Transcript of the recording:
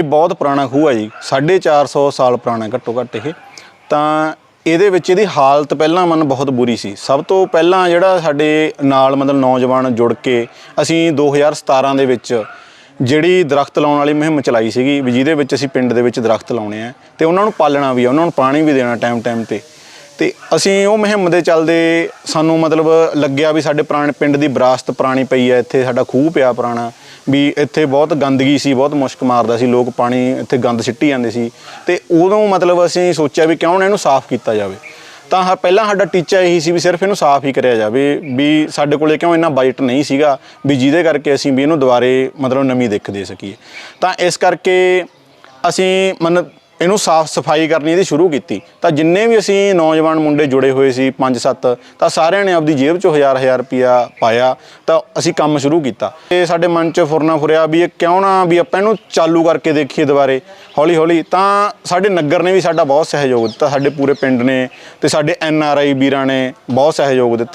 ਇਹ ਬਹੁਤ ਪੁਰਾਣਾ ਖੂਹ ਹੈ ਜੀ 450 ਸਾਲ ਪੁਰਾਣਾ ਘੱਟੋ ਘੱਟ ਇਹ। ਤਾਂ ਇਹਦੇ ਵਿੱਚ ਇਹਦੀ ਹਾਲਤ ਪਹਿਲਾਂ ਮਨ ਬਹੁਤ ਬੁਰੀ ਸੀ। ਸਭ ਤੋਂ ਪਹਿਲਾਂ ਜਿਹੜਾ ਸਾਡੇ ਨਾਲ ਮਤਲਬ ਨੌਜਵਾਨ ਜੁੜ ਕੇ ਅਸੀਂ 2017 ਦੇ ਵਿੱਚ ਜਿਹੜੀ ਦਰਖਤ ਲਾਉਣ ਵਾਲੀ ਮੁਹਿੰਮ ਚਲਾਈ ਸੀਗੀ, ਵੀ ਜਿਹਦੇ ਵਿੱਚ ਅਸੀਂ ਪਿੰਡ ਦੇ ਵਿੱਚ ਦਰਖਤ ਲਾਉਣੇ ਆ ਤੇ ਉਹਨਾਂ ਨੂੰ ਪਾਲਣਾ ਵੀ ਆ, ਉਹਨਾਂ ਨੂੰ ਪਾਣੀ ਵੀ ਦੇਣਾ ਟਾਈਮ ਟਾਈਮ ਤੇ। ਤੇ ਅਸੀਂ ਉਹ ਮੁਹਿੰਮ ਦੇ ਚੱਲਦੇ ਸਾਨੂੰ ਮਤਲਬ ਲੱਗਿਆ ਵੀ ਸਾਡੇ ਪੁਰਾਣੇ ਪਿੰਡ ਦੀ ਵਿਰਾਸਤ ਪੁਰਾਣੀ ਪਈ ਹੈ ਇੱਥੇ ਸਾਡਾ ਖੂਹ ਪਿਆ ਪੁਰਾਣਾ। ਵੀ ਇੱਥੇ ਬਹੁਤ ਗੰਦਗੀ ਸੀ, ਬਹੁਤ ਮੁਸ਼ਕ ਮਾਰਦਾ ਸੀ, ਲੋਕ ਪਾਣੀ ਇੱਥੇ ਗੰਦ ਸਿੱਟੀ ਜਾਂਦੇ ਸੀ। ਤੇ ਉਦੋਂ ਮਤਲਬ ਅਸੀਂ ਸੋਚਿਆ ਵੀ ਕਿਉਂ ਨਾ ਇਹਨੂੰ ਸਾਫ਼ ਕੀਤਾ ਜਾਵੇ। ਤਾਂ ਹ, ਪਹਿਲਾਂ ਸਾਡਾ ਟੀਚਾ ਇਹੀ ਸੀ ਵੀ ਸਿਰਫ ਇਹਨੂੰ ਸਾਫ਼ ਹੀ ਕਰਿਆ ਜਾਵੇ ਵੀ ਸਾਡੇ ਕੋਲੇ ਕਿਉਂ ਇੰਨਾ ਬਜਟ ਨਹੀਂ ਸੀਗਾ ਵੀ ਜਿਹਦੇ ਕਰਕੇ ਅਸੀਂ ਵੀ ਇਹਨੂੰ ਦੁਬਾਰੇ ਮਤਲਬ ਨਵੀਂ ਦਿੱਖ ਦੇ ਸਕੀਏ। ਤਾਂ ਇਸ ਕਰਕੇ ਅਸੀਂ ਮਨ ਇਹਨੂੰ ਸਾਫ਼ ਸਫ਼ਾਈ ਕਰਨੀ ਇਹਦੀ ਸ਼ੁਰੂ ਕੀਤੀ। ਤਾਂ ਜਿੰਨੇ ਵੀ ਅਸੀਂ ਨੌਜਵਾਨ ਮੁੰਡੇ ਜੁੜੇ ਹੋਏ ਸੀ 5-7 ਤਾਂ ਸਾਰਿਆਂ ਨੇ ਆਪਦੀ ਜੇਬ ਚੋਂ ਹਜ਼ਾਰ ਹਜ਼ਾਰ ਰੁਪਿਆ ਪਾਇਆ, ਤਾਂ ਅਸੀਂ ਕੰਮ ਸ਼ੁਰੂ ਕੀਤਾ। ਤੇ ਸਾਡੇ ਮਨ 'ਚ ਫੁਰਨਾ ਫੁਰਿਆ ਵੀ ਇਹ ਕਿਉਂ ਨਾ ਵੀ ਆਪਾਂ ਇਹਨੂੰ ਚਾਲੂ ਕਰਕੇ ਦੇਖੀਏ ਦੁਬਾਰੇ, ਹੌਲੀ ਹੌਲੀ। ਤਾਂ ਸਾਡੇ ਨਗਰ ਨੇ ਵੀ ਸਾਡਾ ਬਹੁਤ ਸਹਿਯੋਗ ਦਿੱਤਾ, ਸਾਡੇ ਪੂਰੇ ਪਿੰਡ ਨੇ ਤੇ ਸਾਡੇ ਐਨ ਆਰ ਆਈ ਵੀਰਾਂ ਨੇ ਬਹੁਤ ਸਹਿਯੋਗ ਦਿੱਤਾ।